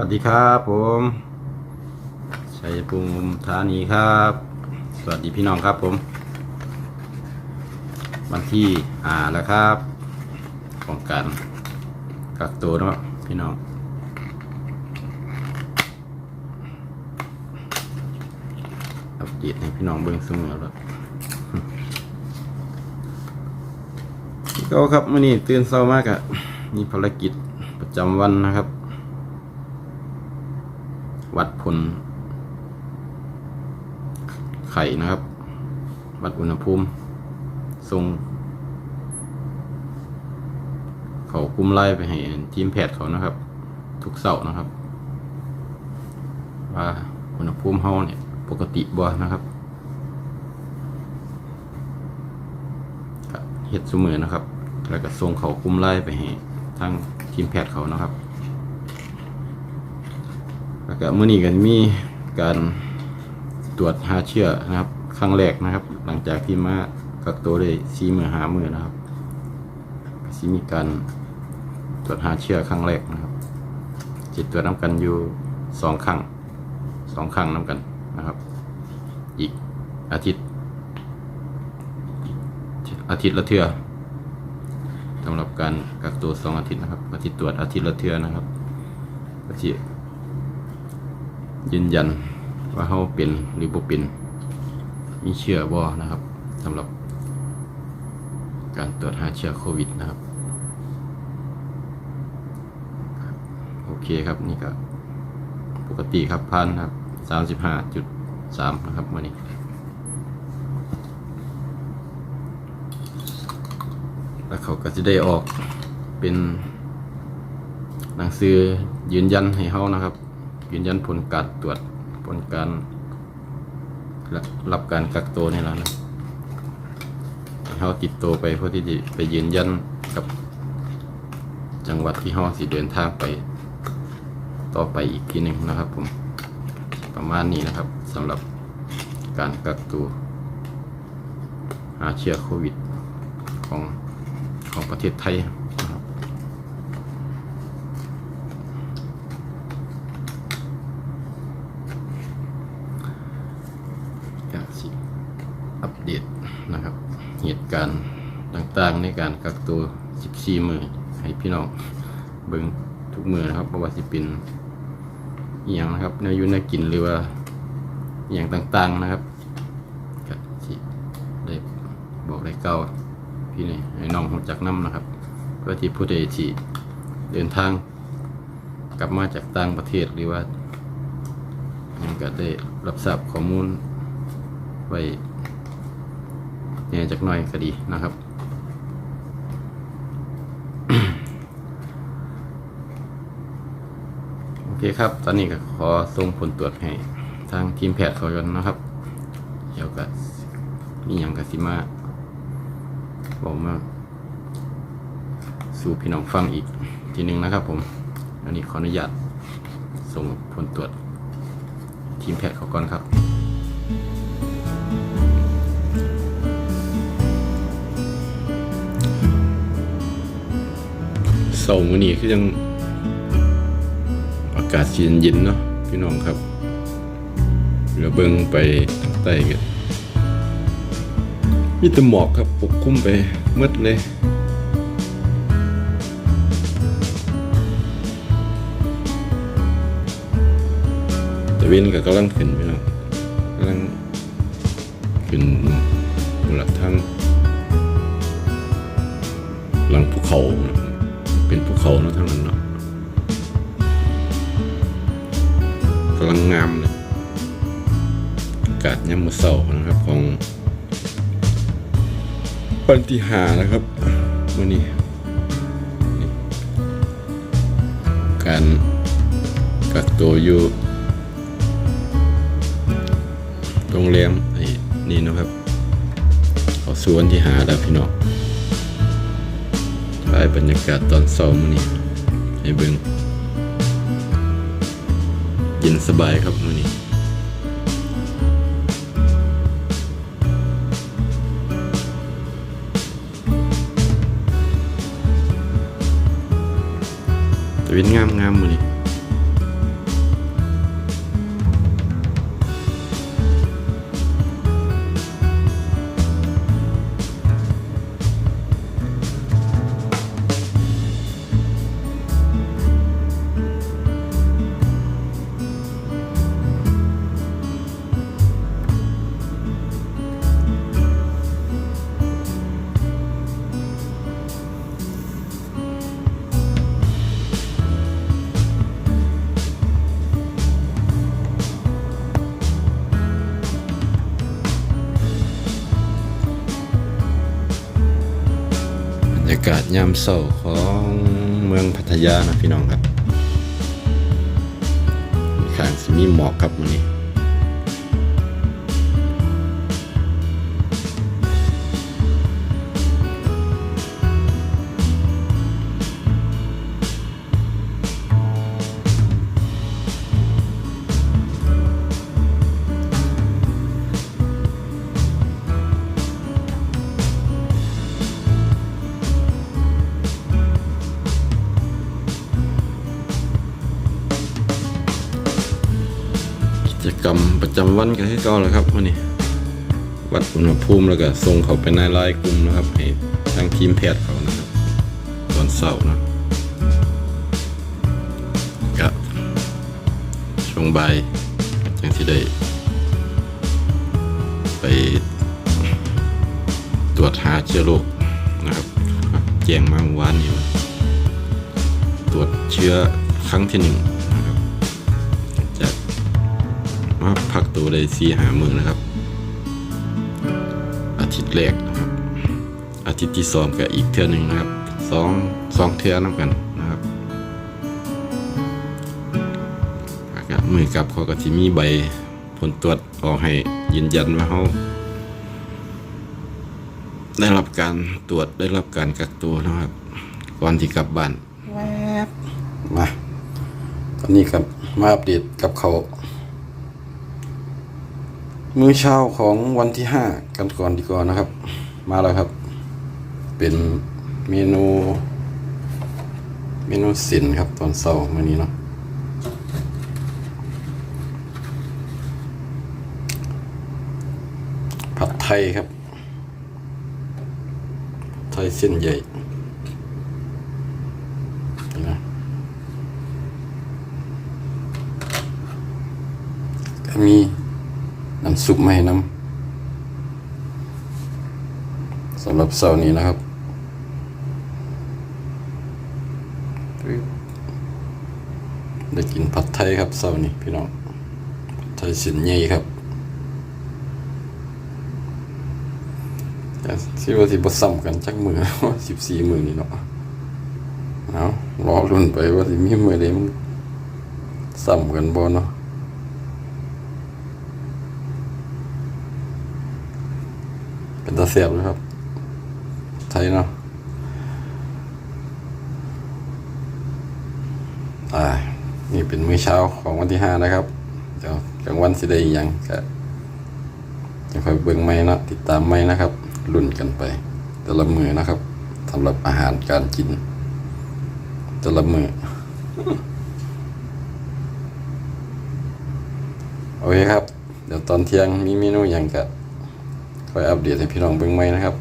วัสดีครับผมชัยภูมิธานีครับ สวัสดีพี่น้องครับผม วันที่อ่าแล้วครับของการกักตัวเนาะพี่น้องอัปเดตให้พี่น้องเบิ่งเสมอแล้วก็ครับมื่อนี้ตื่นเช้ามากอะมีภารกิจประจำวันนะครับ วัดผล ไข่นะครับ วัดอุณหภูมิ ทรง เขากุ้มไล่ไปให้ทีมแพทย์เขานะครับ ทุกเสาร์นะครับ ว่าอุณหภูมิเฮาเนี่ย ปกติบ่นะครับเฮ็ดเสมอนะครับ แล้วก็ส่งเขากุ้มไล่ไปให้ทางทีมแพทย์เขานะครับ แล้วก็มื้อนี้ก็มีการตรวจหาเชื้อนะครับครั้งแรกนะครับ หลังจากที่มากักตัวได้4มื้อ5มื้อนะครับก็สิมีการตรวจหาเชื้อครั้งแรกนะครับจิตตรวจนํกันอยู่สองครั้งสองครั้งนํกันนะครับ อีกอาทิตย์ อาทิตย์ละเทือสำหรับการกักตัวสองอาทิตย์นะครับอาทิตย์ตรวจอาทิตย์ละเทือนะครับอาทิตย์ ยืนยันว่าเขาเป็นหรือบ่เป็นมีเชื้อบ่นะครับสำหรับการตรวจหาเชื้อโควิดนะครับ โอเคครับนี่ก็ปกติครับพันครับสามสิบห้าจุดสามนะครับวันนี้แล้วเขาก็จะได้ออกเป็นหนังสือยืนยันให้เขานะครับ ยืนยันผลการตรวจผลการรับการกักตัวนี่แหล้วนะเขาติดตัวไปเพื่อที่จะไปยืนยันกับจังหวัดที่เขาสิเดินทางไป ต่อไปอีกทีหนึ่งนะครับผมประมาณนี้นะครับสำหรับการกักตัวหาเชื้อโควิดของของประเทศไทยนะครับ ก็สิ อัปเดตนะครับ เหตุการณ์ต่างๆ ในการกักตัว 14 มือให้พี่น้องเบิ่งทุกมือนะครับเพราะว่าสิเป็นอย่างนะครับเนื้อยูเนื้อกินหรือว่าอย่างต่างๆนะครับก็สิได้บอกได้เก้าพี่นี่ให้น้องหูจักน้ำนะครับ เพื่อที่ผู้ใดที่เดินทางกลับมาจากต่างประเทศหรือว่ายังก็ได้รับทราบข้อมูลไว้ เนี่ยจักหน่อยก็ดีนะครับ โอเคครับ ตอนนี้ก็ขอส่งผลตรวจให้ทางทีมแพทย์เขากันนะครับ เดี๋ยวก็มีอย่างกสิมาบอกมาสู่พี่น้องฟังอีกทีหนึงนะครับผม อันนี้ขออนุญาตส่งผลตรวจทีมแพทย์เขาก่อนครับ เสาร์มื้อนี้คือยังอากาศเย็นเย็นๆเนาะพี่น้องครับเรือเบิงไปทางใต้กันมีแต่หมอกครับปกคลุมไปมืดเลยแต่ว้นก็กำลังขึ้นพี่น้องกำลังขึ้นหลักทางหลังภูเขานะ เป็นภูเขาเนาะทั้งนั้นเนาะกำลังงามเลยอากาศยามมื้อเช้านะครับ ของวันที่หานะครับวันนี้นการกักตัวอยู่โรงแรมนี่นะครับ เขาสวนที่หาแล้วพี่น้องายบรรยากาศตอนเช้ามื้อนี้ให้เบิ่งเย็นสบายครับมื้อนี้แต่เป็นงามงามมื้อนี้ากาศยามเช้าของเมืองพัทยานะพี่น้องครับมีข้างสิมีหมอกครับมันนี้ จำวันกันให้ก่อนเลยครับวันนี้ วัดอุณหภูมิแล้วก็ส่งเขาไปในไลน์กลุ่มนะครับ ให้ทางทีมแพทย์เขานะครับตอนเสาร์นะก็ช่วงบ่ายจังที่ได้ ไปตรวจหาเชื้อโรคนะครับแจ้งมาเมื่อวานนี้ตรวจเชื้อครั้งที่หนึ่ง มาพักตัวได้สี่หามือนะครับ อาทิตย์แรกนะครับ อาทิตย์ที่สองก็อีกเทื่อหนึ่งนะครับสองสองเทื่อน้ำกันนะครับแล้วก็มือกลับเขาก็ที่มีใบผลตรวจออกให้ยืนยันว่าเขาได้รับการตรวจได้รับการกักตัวนะครับ ก่อนที่กลับบ้านแวบมาตอนนี้ครับมาอัปเดตกับเขา มื้อเช้าของวันที่ห้ากันก่อนดีกว่านะครับ มาแล้วครับ เป็นเมนูเมนูสินครับตอนเช้ามื้อนี้เนาะผัดไทยครับ ไทยเส้นใหญ่นี่นะก็ มีน้ำซุปมาให้น้ำสำหรับเสาร์นี้นะครับได้กินผัดไทยครับเสาร์นี้พี่น้องผัดไทยสินใหญ่ครับแต่ที่ว่าสิบซ้ำกันจักมือสิบสี่มือนี่เนาะเอารอรุ่นไปว่าสิมีมือใดมันซ้ำกันบ่เนาะ เสียบเลยครับไทยเนาะอ่านี่เป็นมื้อเช้าของวันที่ห้านะครับ เดี๋ยวกลางวันสิได้อิหยังก็จะคอยเบิ่งไหมเนะติดตามไหมนะครับรุ่นกันไป แต่ละมือนะครับสำหรับอาหารการกิน แต่ละมือโอเคครับ เดี๋ยวตอนเที่ยงมีเมนูอย่างกับ อยอัปเดตให้พี่น้องเบิ่งไหมนะครับ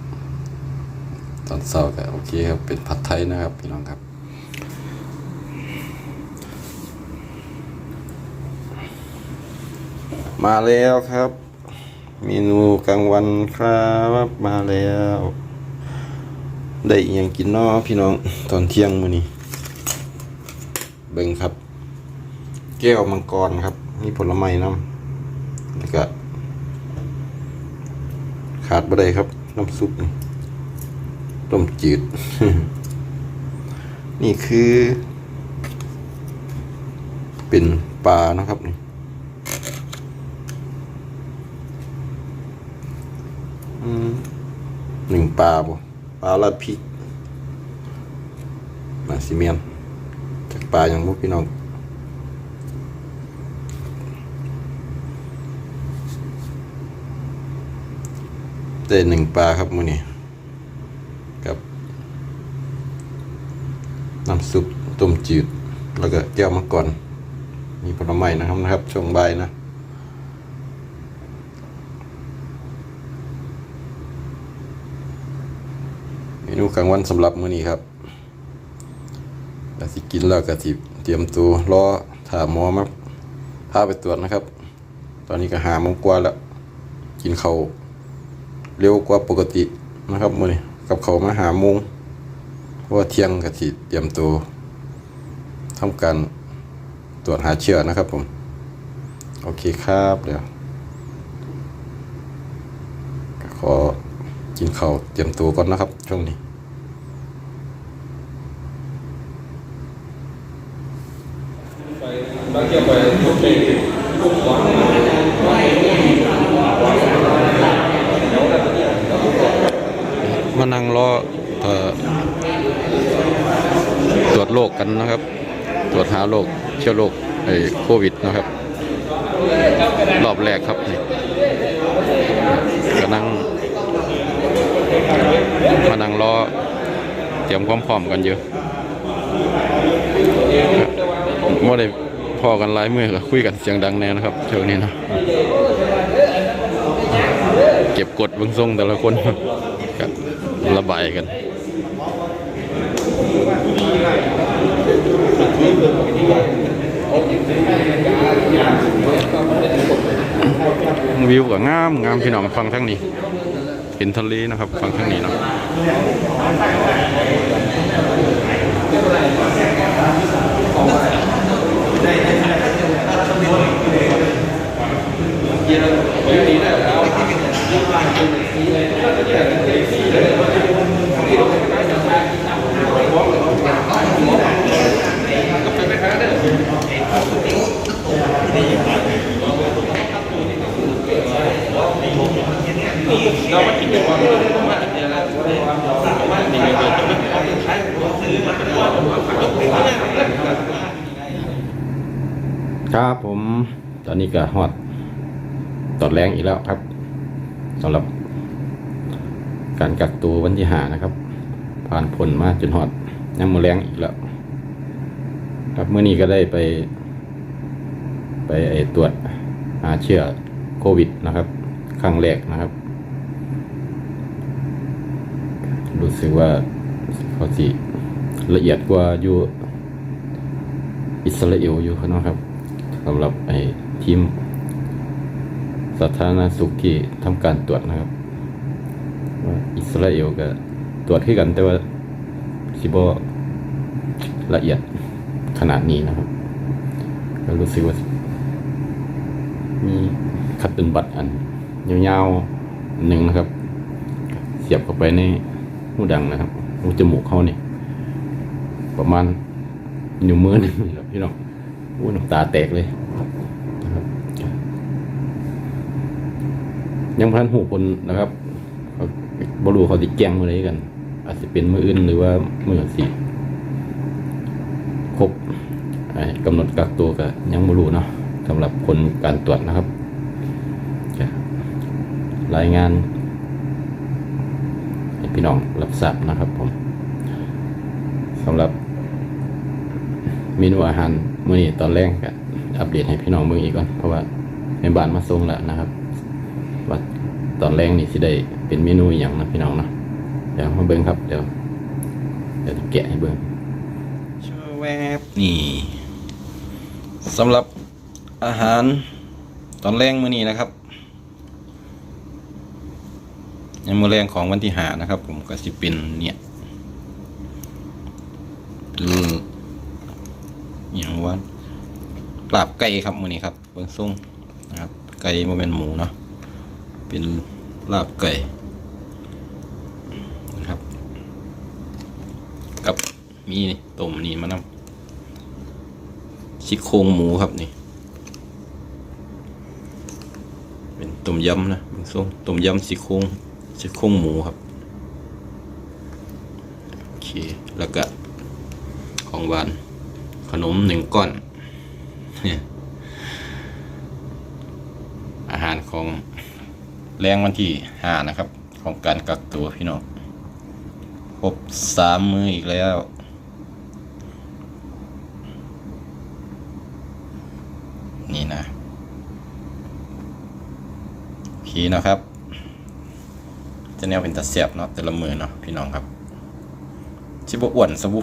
ตอนเช้าก็โอเคครับเป็นผัดไทยนะครับ พี่น้องครับมาแล้วครับ เมนูกลางวันครับมาแล้ว ได้อิหยังกินนาะพี่น้องตอนเที่ยงมื้อนี้เบิ่งครับ แก้วมังกรครับ มีผลไม้น้ำแล้วก็ ขาดบ่ได้ครับ น้ำซุปนี่ต้มจืด นี่คือ เป็นปลานะครับนี่หนึ่งปลาบ่ปลาลัดพริกมาซิเมียนจากปลาอย่างพวกพี่น้อง ได้หนึ่งปลาครับมือนี้กับน้ำซุปต้มจืด แล้วก็แก้วมังกรมีผลไม้นะครับนะครับช่วงบ่ายนะเมนูกลางวันสำหรับมื้อนี้ครับแล้วสิกินแล้วก็สิเตรียมตัวรอถามหมอมาพาไปตรวจนะครับ ตอนนี้ก็หาโมงกว่าแล้ว กินเข้า เร็วกว่าปกตินะครับมื่อนี้กับเขามาหามุงเพราะว่าเที่ยงกะทิเตรียมตัวทำการตรวจหาเชื้อนะครับผม โอเคครับเดี๋ยวขอกินข้าวเตรียมตัวก่อนนะครับ ช่วงนี้ไปบางเกี่ยวไปโอเค อ่อตรวจโรคกันนะครับ ตรวจหาโรคเชื้อโรคไอโควิดนะครับ รอบแรกครับนี่ก็นั่งมานั่งรอเตรียมความพร้อมกันเยอะว่าได้พอกันหลายมือก็คุยกันเสียงดังแน่นะครับช่วงนี้นะเก็บกดเบื้องทรงแต่ละคน ระบายกันวิวก็งามงามพี่น้องฟังทั้งนี้เห็นทะเลนะครับ ฟังทั้งนี้เนาะ ครับผมตอนนี้ก็ฮอดตอนแรงอีกแล้วครับสำหรับ การกักตัววันที่หานะครับ ผ่านผลมาจนฮอดยังมือแรงอีกแล้ว ครับเมื่อนี้ก็ได้ไป ไปไตรวจหาเชื้อโควิดนะครับ ครั้งแรกนะครับ รู้สึกว่าเขาสิละเอียดกว่าอยู่อิสราเอลอยู่นะครับ สำหรับไอ้ทีมสาธารณสุขที่ทำการตรวจนะครับว่าอิสราเอลก็ตรวจขึ้นกันแต่ว่าสิบละเอียดขนาดนี้นะครับก็รู้สึกว่ามีคัดเป็นบัตรอันยาวๆนหนึ่งนะครับ เสียบเข้าไปในหูดังนะครับหูจมูกเขาเนี่ยประมาณนิ้วมือนี่แหละพี่น้อง อู้น้ำตาแตกเลยยังพันหูคนนะครับบรูเขาติดแกงมืออะไรกัน อาจจะเป็นมืออื่นหรือว่ามือสิครบกำหนดกักตัวก็ยังบรูเนาะสำหรับคนการตรวจนะครับ รายงานให้พี่น้องรับทราบนะครับผมสำหรับเมนูอาหาร มื้อนี้ตอนแรกก็อัปเดตให้พี่น้องเบิ่งอีกก่อนเพราะว่าในบ้านมาส่งแล้วนะครับว่าตอนแรกนี่สิได้เป็นเมนูอย่างนะพี่น้องนะเดี๋ยวมาเบิ่งครับเดี๋ยวเดี๋ยวจะแกะให้เบิ่งชอแวบนี่สำหรับอาหารตอนแรกมื้อนี้นะครับในมือแรงของวันที่หานะครับ ผมก็สิเป็นเนี่ยเป็นอย่างว่า ลาบไก่ครับมือนี้ครับเบิ้งส่งนะครับ ไก่โมเมนหมูเนาะเป็นลาบไก่นะครับ กับมีนี่ต้มนี่มานำชิโครงหมูครับนี่ เป็นต้มยำนะเบิ้งส่งต้มยำซี่โครงซี่โครงหมูครับโอเคแล้วก็ของหวานขนมหนึ่งก้อน อาหารของแรงวันที่ห้านะครับ ของการกักตัวพี่น้องครบสามมืออีกแล้ว นี่นะโอเคนะครับ จะแนวเป็นตาเสียบเนาะแต่ละมือเนาะพี่น้องครับ ชิบอ้วนสบุ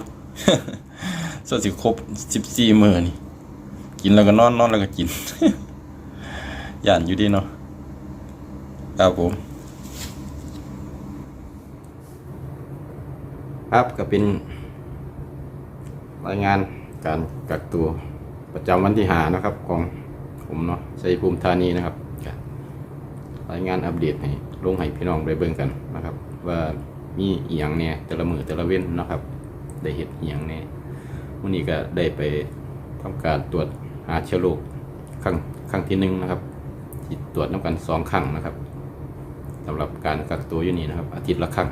ส่วนสิครบสิบสี่มือนี่ กินแล้วก็นอนนอนแล้วก็กินย่านอยู่ดีเนาะครับผม ครับก็เป็น รายงานการกักตัวประจำวันที่หานะครับ ของผมเนาะชัยภูมิธานีนะครับรายงานอัปเดตให้ลงให้พี่น้องได้เบิ่งกันนะครับ ว่ามีเอียงเนี่ยแต่ละมือแต่ละเว้นนะครับ ได้เห็ดเอียงเนี่ยวันนี้ก็ได้ไปทำการตรวจ หาเชื้อโรคครั้งครั้งที่หนึ่งนะครับตรวจน้ำกันสองครั้งนะครับสำหรับการกักตัวอยู่นี่นะครับ อาทิตย์ละครั้ง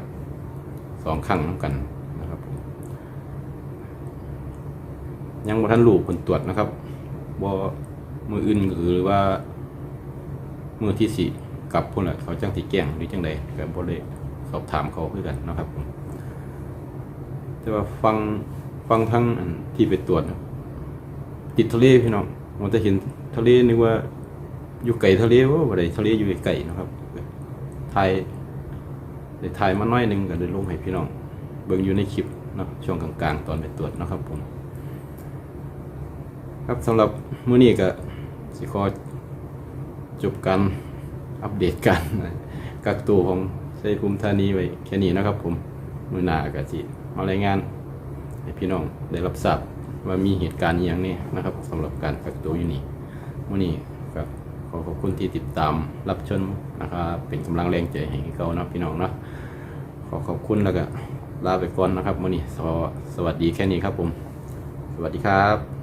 สองครั้งน้ำกันนะครับผมยังบ่ทันรู้ผลตรวจนะครับบ่มืออื่นหรือว่ามือที่สี่กลับพุ่นแหละเขาจังสิแจ้งหรือจังใดก็บ่ได้สอบถามเขาคือกันนะครับผมแต่ว่าฟังฟังทั้งที่ไปตรวจนะ ติดทะเลพี่น้องมันจะเห็นทะเลนึกว่าอยู่ไกลทะเลว่าบ่ได้ทะเลอยู่ไกลนะครับถ่ายได้ถ่ายมาน้อยหนึงก็ได้ลงให้พี่น้อง เบิ่งอยู่ในคลิปเนาะช่วงกลางๆ ตอนไปตรวจนะครับผม ครับสำหรับมื้อนี้ก็สิขอจบการอัปเดตการกักตัวของชัยภูมิธานีไว้แค่นี้นะครับผม มือหน้าก็สิมารายงานให้พี่น้องได้รับทราบ ว่ามีเหตุการณ์อย่างนี้นะครับสำหรับการกักตัวอยู่นี่มื้อนี้ก็ขอขอบคุณที่ติดตามรับชมนะครับเป็นกำลังแรงใจให้เขาเนาะพี่น้องเนาะขอขอบคุณแล้วก็ลาไปก่อนนะครับมื้อนี้สวัสดีแค่นี้ครับผม สวัสดีครับ